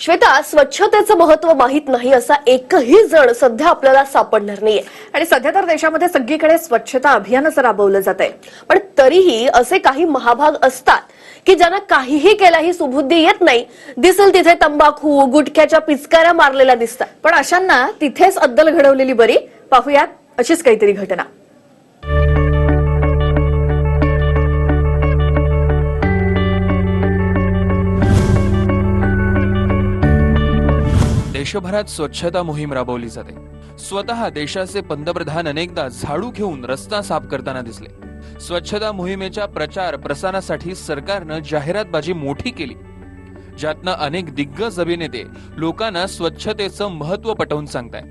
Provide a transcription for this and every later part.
श्वेता स्वच्छतेचं महत्त्व माहीत नाही असा एकही जण सध्या आपल्याला सापडणार नाहीये. आणि सध्या तर देशामध्ये सगळीकडे स्वच्छता अभियानच राबवलं जात आहे पण तरीही असे काही महाभाग असतात की ज्यांना काहीही केल्याही सुबुद्धी येत नाही दिसेल तिथे तंबाखू गुटख्याच्या पिचकाऱ्या मारलेल्या दिसतात. पण अशांना तिथेच अद्दल घडवलेली बरी. पाहूयात अशीच काहीतरी घटना. देशभरात स्वच्छता मोहीम राबवली जाते. स्वतः देशाचे पंतप्रधान अनेकदा झाडू घेऊन रस्ता साफ करताना दिसले. स्वच्छता मोहिमेच्या प्रचार प्रसारासाठी सरकारनं जाहिरातबाजी मोठी केली. ज्यातनं अनेक दिग्गज अभिनेते लोकांना स्वच्छतेचं महत्त्व पटवून सांगताय.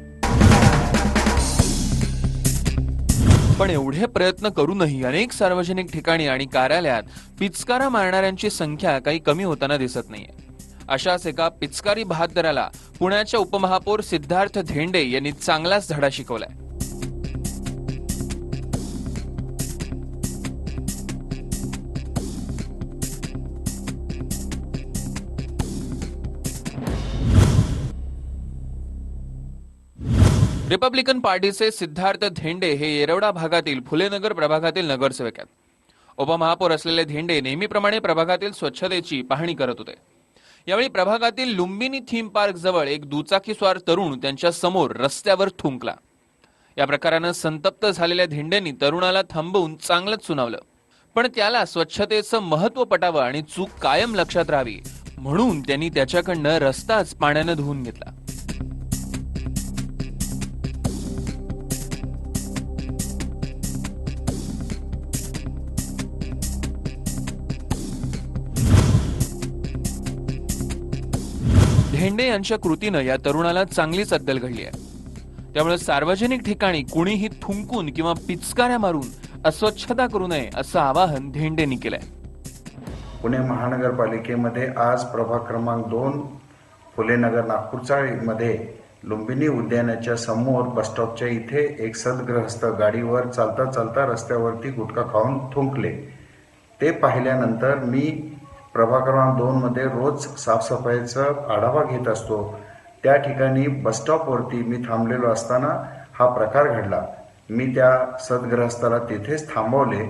पण एवढे प्रयत्न करूनही अनेक सार्वजनिक ठिकाणी आणि कार्यालयात पिचकारा मारणाऱ्यांची संख्या काही कमी होताना दिसत नाहीये. अशाच एका पिचकारी बहादराला पुण्याच्या उपमहापौर सिद्धार्थ धेंडे यांनी चांगलाच धडा शिकवलाय. रिपब्लिकन पार्टीचे सिद्धार्थ धेंडे हे येरवडा भागातील फुलेनगर प्रभागातील नगरसेवक आहेत. उपमहापौर असलेले धेंडे नेहमीप्रमाणे प्रभागातील स्वच्छतेची पाहणी करत होते. यावेळी प्रभागातील लुंबिनी थीम पार्क जवळ एक दुचाकीस्वार तरुण त्यांच्यासमोर रस्त्यावर थुंकला. या प्रकारानं संतप्त झालेल्या धेंडेंनी तरुणाला थांबवून चांगलंच सुनावलं. पण त्याला स्वच्छतेचं महत्त्व पटावं आणि चूक कायम लक्षात राहावी म्हणून त्यांनी त्याच्याकडनं रस्ताच पाण्यानं धुवून घेतला. धेंडे यांच्या कृतीनं या तरुणाला चांगलीच अद्दल घडली आहे. त्यामुळे सार्वजनिक ठिकाणी कुणीही थुंकून किंवा पिचकाऱ्या मारून अस्वच्छता करू नये असं आवाहन धेंडेंनी केलंय. पुणे महानगरपालिकेमध्ये आज प्रभाग क्रमांक दोन फुलेनगर नागपूरचाळीमध्ये लुंबिनी उद्यानाच्या समोर बसस्टॉपच्या इथे एक सद्ग्रहस्थ गाडीवर चालता चालता रस्त्यावरती गुटखा खाऊन थुंकले. ते पाहिल्यानंतर मी प्रभाग क्रमांक दोनमध्ये रोज साफसफाईचा आढावा घेत असतो. त्या ठिकाणी बसस्टॉपवरती मी थांबलेलो असताना हा प्रकार घडला. मी त्या सद्ग्रहस्थाला तिथेच थांबवले.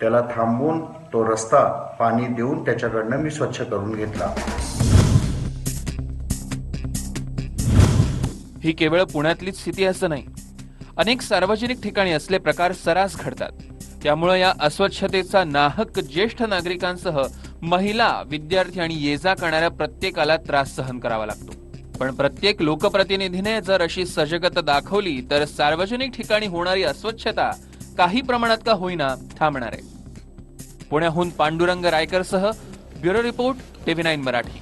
त्याला थांबवून तो रस्ता पाणी देऊन त्याच्याकडनं मी स्वच्छ करून घेतला. ही केवळ पुण्यातलीच स्थिती असं नाही. अनेक सार्वजनिक ठिकाणी असले प्रकार सरास घडतात. त्यामुळे या अस्वच्छतेचा नाहक ज्येष्ठ नागरिकांसह महिला विद्यार्थी आणि ये जा करणाऱ्या प्रत्येकाला त्रास सहन करावा लागतो. पण प्रत्येक लोकप्रतिनिधीने जर अशी सजगता दाखवली तर सार्वजनिक ठिकाणी होणारी अस्वच्छता काही प्रमाणात का होईना थांबणार आहे. पुण्याहून Pandurang रायकरसह bureau report TV nine Marathi.